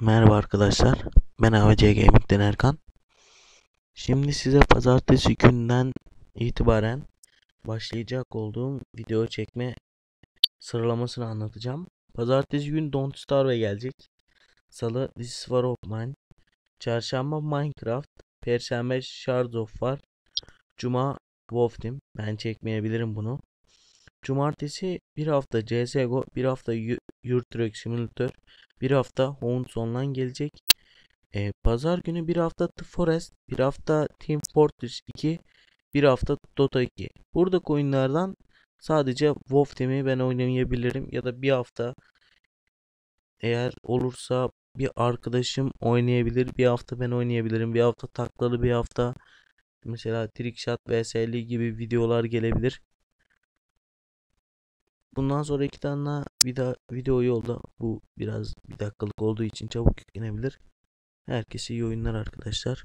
Merhaba arkadaşlar. Ben AVC Gaming'den Erkan. Şimdi size pazartesi günden itibaren başlayacak olduğum video çekme sıralamasını anlatacağım. Pazartesi gün Don't Starve gelecek. Salı This is War of Mine. Çarşamba Minecraft. Perşembe Shards of War. Cuma Wolf Team. Ben çekmeyebilirim bunu. Cumartesi bir hafta CSGO, bir hafta Euro Truck Simulator, bir hafta Hounds Online gelecek. Ee, Pazar günü bir hafta The Forest, bir hafta Team Fortress 2, bir hafta Dota 2. Buradaki oyunlardan sadece WoW Team'i ben oynayabilirim ya da bir hafta eğer olursa bir arkadaşım oynayabilir, bir hafta ben oynayabilirim, bir hafta taklalı bir hafta mesela Trickshot vs'li gibi videolar gelebilir. Bundan sonra iki tane daha video, video yolda. Bu biraz bir dakikalık olduğu için çabuk yüklenebilir. Herkese iyi oyunlar arkadaşlar.